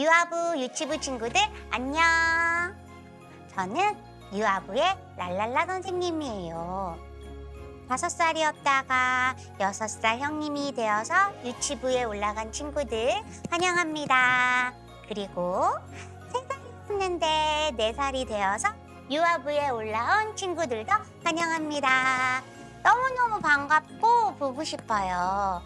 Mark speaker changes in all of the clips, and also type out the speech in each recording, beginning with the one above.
Speaker 1: 유아부 유치부 친구들 안녕. 저는 유아부의 랄랄라 선생님이에요. 다섯 살이었다가 여섯 살 형님이 되어서 유치부에 올라간 친구들 환영합니다. 그리고 세 살이었는데 네 살이 되어서 유아부에 올라온 친구들도 환영합니다. 너무너무 반갑고 보고 싶어요.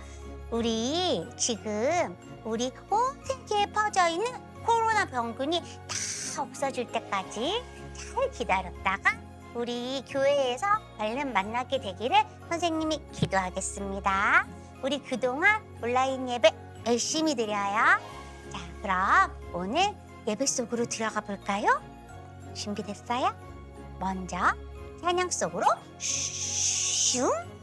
Speaker 1: 우리 지금 우리 온 세계에 퍼져 있는 코로나 병균이 다 없어질 때까지 잘 기다렸다가 우리 교회에서 얼른 만나게 되기를 선생님이 기도하겠습니다. 우리 그동안 온라인 예배 열심히 드려요. 자, 그럼 오늘 예배 속으로 들어가 볼까요? 준비됐어요? 먼저 찬양 속으로 슝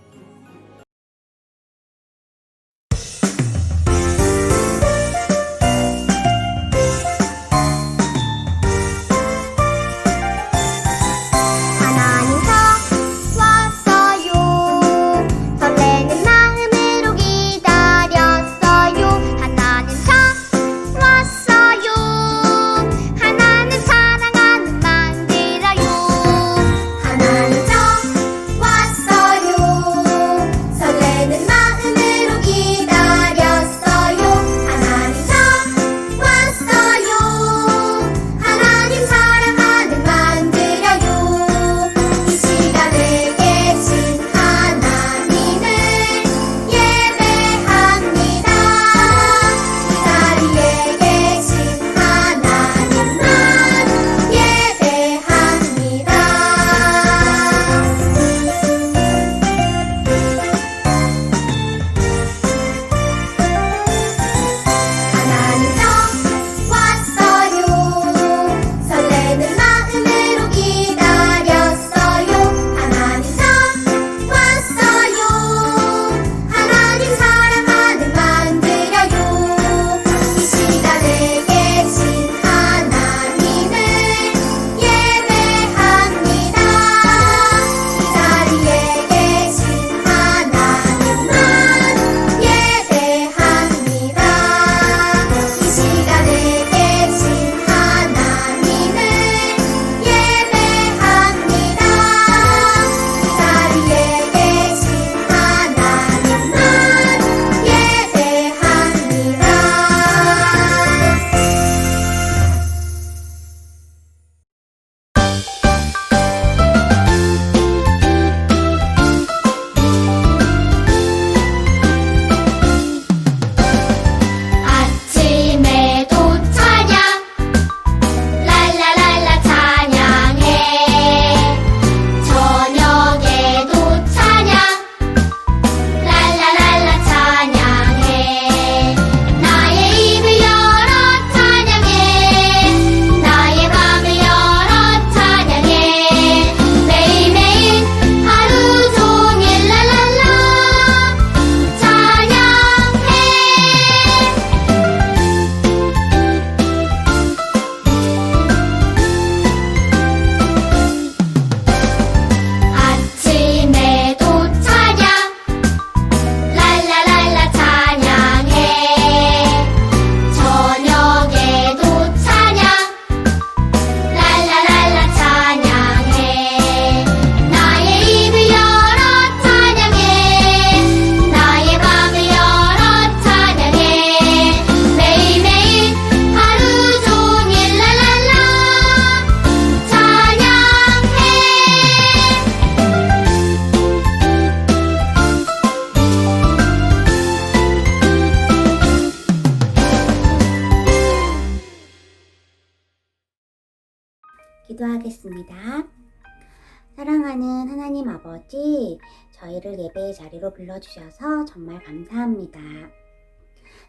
Speaker 1: 아버지, 저희를 예배의 자리로 불러주셔서 정말 감사합니다.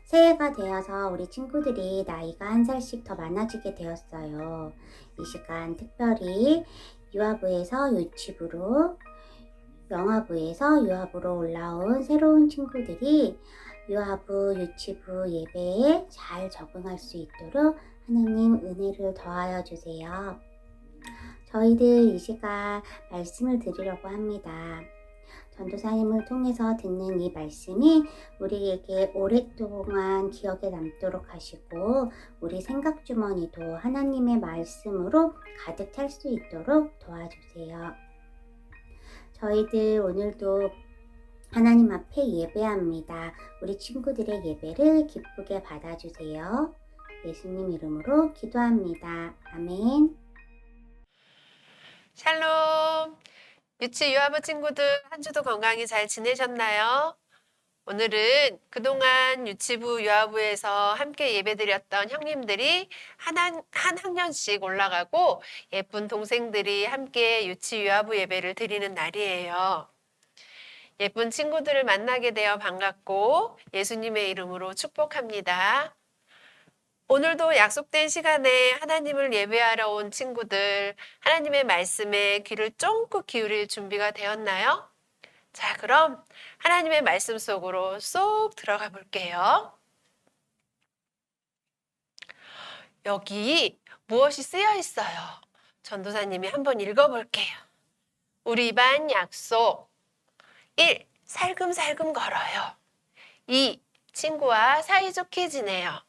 Speaker 1: 새해가 되어서 우리 친구들이 나이가 한 살씩 더 많아지게 되었어요. 이 시간 특별히 유아부에서 유치부로, 영아부에서 유아부로 올라온 새로운 친구들이 유아부, 유치부 예배에 잘 적응할 수 있도록 하나님 은혜를 더하여 주세요. 저희들 이 시간 말씀을 드리려고 합니다. 전도사님을 통해서 듣는 이 말씀이 우리에게 오랫동안 기억에 남도록 하시고 우리 생각 주머니도 하나님의 말씀으로 가득 찰 수 있도록 도와주세요. 저희들 오늘도 하나님 앞에 예배합니다. 우리 친구들의 예배를 기쁘게 받아주세요. 예수님 이름으로 기도합니다. 아멘.
Speaker 2: 샬롬! 유치 유아부 친구들 한 주도 건강히 잘 지내셨나요? 오늘은 그동안 유치부 유아부에서 함께 예배드렸던 형님들이 한, 한, 한 학년씩 올라가고 예쁜 동생들이 함께 유치 유아부 예배를 드리는 날이에요. 예쁜 친구들을 만나게 되어 반갑고 예수님의 이름으로 축복합니다. 오늘도 약속된 시간에 하나님을 예배하러 온 친구들, 하나님의 말씀에 귀를 쫑긋 기울일 준비가 되었나요? 자, 그럼 하나님의 말씀 속으로 쏙 들어가 볼게요. 여기 무엇이 쓰여 있어요? 전도사님이 한번 읽어 볼게요. 우리 반 약속. 1. 살금살금 걸어요. 2. 친구와 사이좋게 지내요.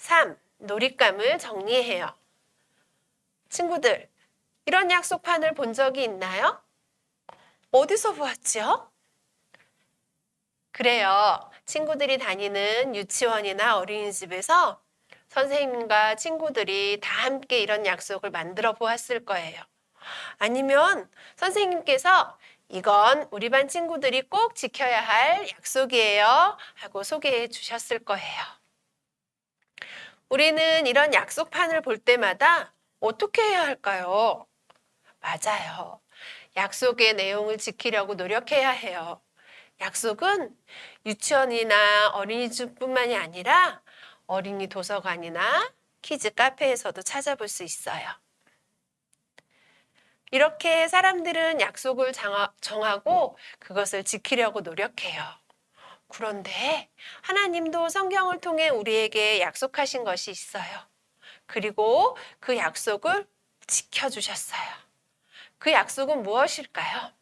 Speaker 2: 3. 놀잇감을 정리해요. 친구들, 이런 약속판을 본 적이 있나요? 어디서 보았죠? 그래요. 친구들이 다니는 유치원이나 어린이집에서 선생님과 친구들이 다 함께 이런 약속을 만들어 보았을 거예요. 아니면 선생님께서 이건 우리 반 친구들이 꼭 지켜야 할 약속이에요. 하고 소개해 주셨을 거예요. 우리는 이런 약속판을 볼 때마다 어떻게 해야 할까요? 맞아요. 약속의 내용을 지키려고 노력해야 해요. 약속은 유치원이나 어린이집뿐만이 아니라 어린이 도서관이나 키즈 카페에서도 찾아볼 수 있어요. 이렇게 사람들은 약속을 정하- 정하고 그것을 지키려고 노력해요. 그런데 하나님도 성경을 통해 우리에게 약속하신 것이 있어요. 그리고 그 약속을 지켜주셨어요. 그 약속은 무엇일까요?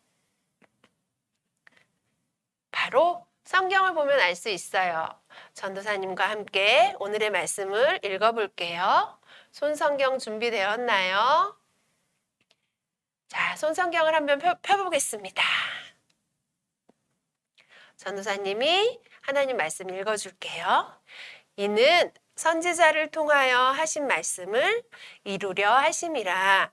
Speaker 2: 바로 성경을 보면 알 수 있어요. 전도사님과 함께 오늘의 말씀을 읽어볼게요. 손성경 준비되었나요? 자, 손성경을 한번 펴, 펴보겠습니다. 전도사님이 하나님 말씀 읽어줄게요. 이는 선지자를 통하여 하신 말씀을 이루려 하심이라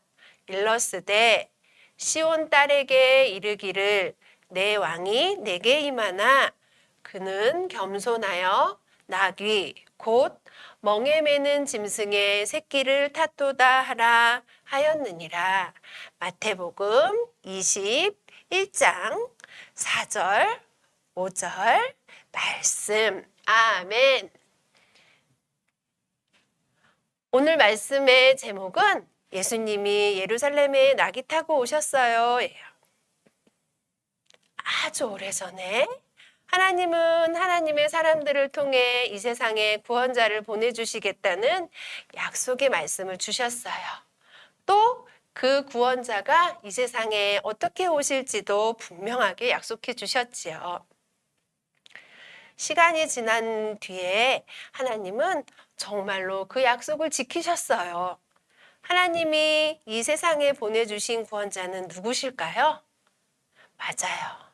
Speaker 2: 일러스되 시온 딸에게 이르기를 내 왕이 내게 임하나 그는 겸손하여 나귀 곧 멍에 매는 짐승의 새끼를 탓도다 하라 하였느니라 마태복음 21장 4절 5절 말씀 아멘 오늘 말씀의 제목은 예수님이 예루살렘에 낙이 타고 오셨어요. 아주 오래전에 하나님은 하나님의 사람들을 통해 이 세상에 구원자를 보내주시겠다는 약속의 말씀을 주셨어요. 또 그 구원자가 이 세상에 어떻게 오실지도 분명하게 약속해 주셨지요. 시간이 지난 뒤에 하나님은 정말로 그 약속을 지키셨어요. 하나님이 이 세상에 보내주신 구원자는 누구실까요? 맞아요.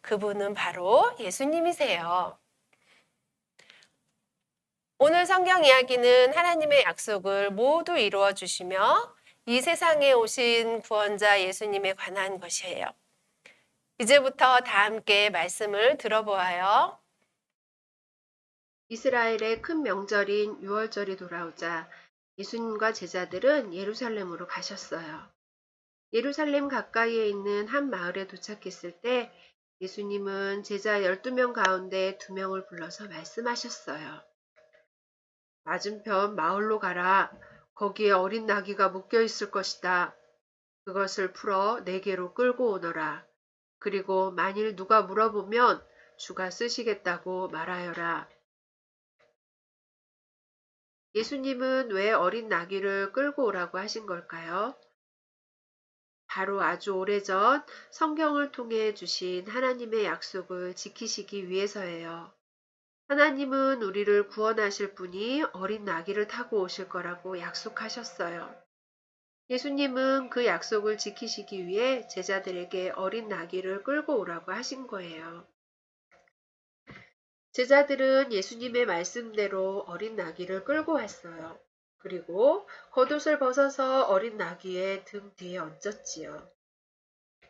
Speaker 2: 그분은 바로 예수님이세요. 오늘 성경 이야기는 하나님의 약속을 모두 이루어 주시며 이 세상에 오신 구원자 예수님에 관한 것이에요. 이제부터 다 함께 말씀을 들어보아요.
Speaker 3: 이스라엘의 큰 명절인 유월절이 돌아오자 예수님과 제자들은 예루살렘으로 가셨어요. 예루살렘 가까이에 있는 한 마을에 도착했을 때 예수님은 제자 12명 가운데 2명을 불러서 말씀하셨어요. 맞은편 마을로 가라. 거기에 어린 나귀가 묶여 있을 것이다. 그것을 풀어 내게로 끌고 오너라. 그리고 만일 누가 물어보면 주가 쓰시겠다고 말하여라. 예수님은 왜 어린 나귀를 끌고 오라고 하신 걸까요? 바로 아주 오래전 성경을 통해 주신 하나님의 약속을 지키시기 위해서예요. 하나님은 우리를 구원하실 분이 어린 나귀를 타고 오실 거라고 약속하셨어요. 예수님은 그 약속을 지키시기 위해 제자들에게 어린 나귀를 끌고 오라고 하신 거예요. 제자들은 예수님의 말씀대로 어린 나귀를 끌고 왔어요. 그리고 겉옷을 벗어서 어린 나귀의 등 뒤에 얹었지요.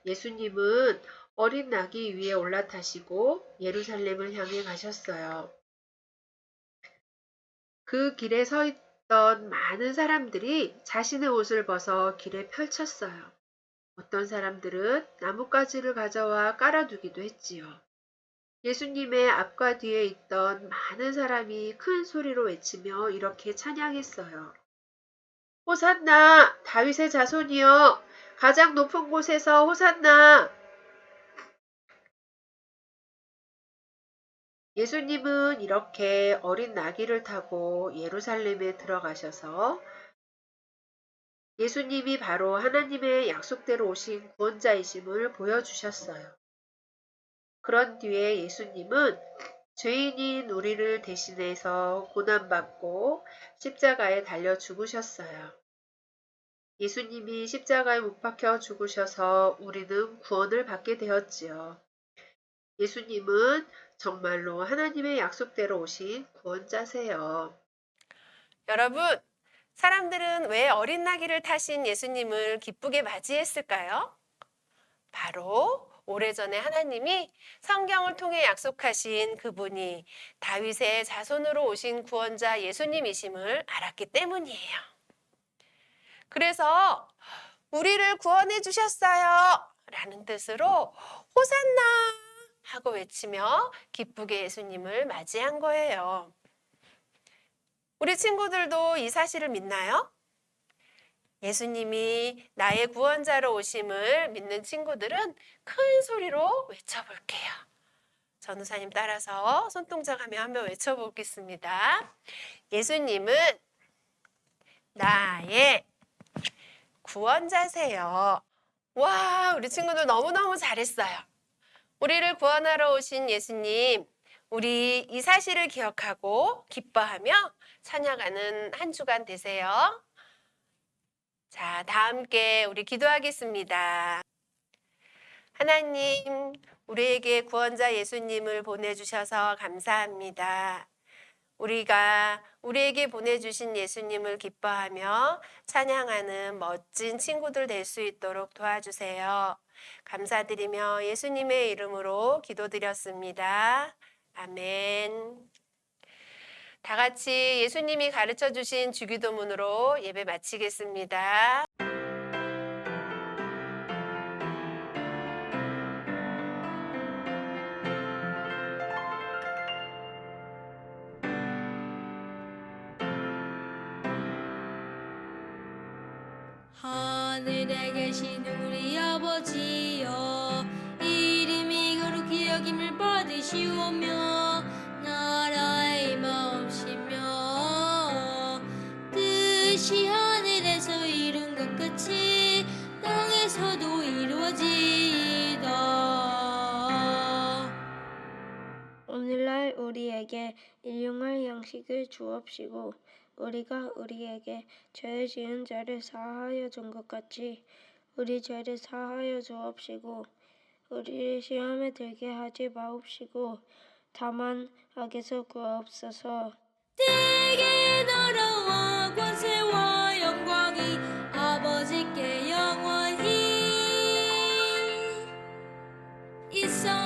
Speaker 3: 예수님은 어린 나귀 위에 올라타시고 예루살렘을 향해 가셨어요. 그 길에 서 있던 많은 사람들이 자신의 옷을 벗어 길에 펼쳤어요. 어떤 사람들은 나뭇가지를 가져와 깔아두기도 했지요. 예수님의 앞과 뒤에 있던 많은 사람이 큰 소리로 외치며 이렇게 찬양했어요. 호산나! 다윗의 자손이여! 가장 높은 곳에서 호산나! 예수님은 이렇게 어린 나귀를 타고 예루살렘에 들어가셔서 예수님이 바로 하나님의 약속대로 오신 구원자이심을 보여주셨어요. 그런 뒤에 예수님은 죄인인 우리를 대신해서 고난받고 십자가에 달려 죽으셨어요. 예수님이 십자가에 못 박혀 죽으셔서 우리는 구원을 받게 되었지요. 예수님은 정말로 하나님의 약속대로 오신 구원자세요.
Speaker 2: 여러분, 사람들은 왜 어린 나귀를 타신 예수님을 기쁘게 맞이했을까요? 바로 오래전에 하나님이 성경을 통해 약속하신 그분이 다윗의 자손으로 오신 구원자 예수님이심을 알았기 때문이에요. 그래서 우리를 구원해 주셨어요. 라는 뜻으로 호산나 하고 외치며 기쁘게 예수님을 맞이한 거예요. 우리 친구들도 이 사실을 믿나요? 예수님이 나의 구원자로 오심을 믿는 친구들은 큰 소리로 외쳐볼게요. 전우사님 따라서 손동작하며 한번 외쳐보겠습니다. 예수님은 나의 구원자세요. 와, 우리 친구들 너무너무 잘했어요. 우리를 구원하러 오신 예수님, 우리 이 사실을 기억하고 기뻐하며 찬양하는 한 주간 되세요. 자, 다 함께 우리 기도하겠습니다. 하나님, 우리에게 구원자 예수님을 보내주셔서 감사합니다. 우리가 우리에게 보내주신 예수님을 기뻐하며 찬양하는 멋진 친구들 될 수 있도록 도와주세요. 감사드리며 예수님의 이름으로 기도드렸습니다. 아멘. 다 같이 예수님이 가르쳐 주신 주기도문으로 예배 마치겠습니다.
Speaker 4: 하늘에 계신 우리 아버지여 이름이 거룩히 여김을 받으시오며 뜻이 하늘에서 이룬 것 같이 땅에서도 이루어지이다
Speaker 5: 오늘날 우리에게 일용할 양식을 주옵시고 우리가 우리에게 죄 지은 자를 사하여 준 것 같이 우리 죄를 사하여 주옵시고 우리를 시험에 들게 하지 마옵시고 다만 악에서 구하옵소서
Speaker 4: 되게 너라와 권세와 영광이 아버지께 영원히 있어.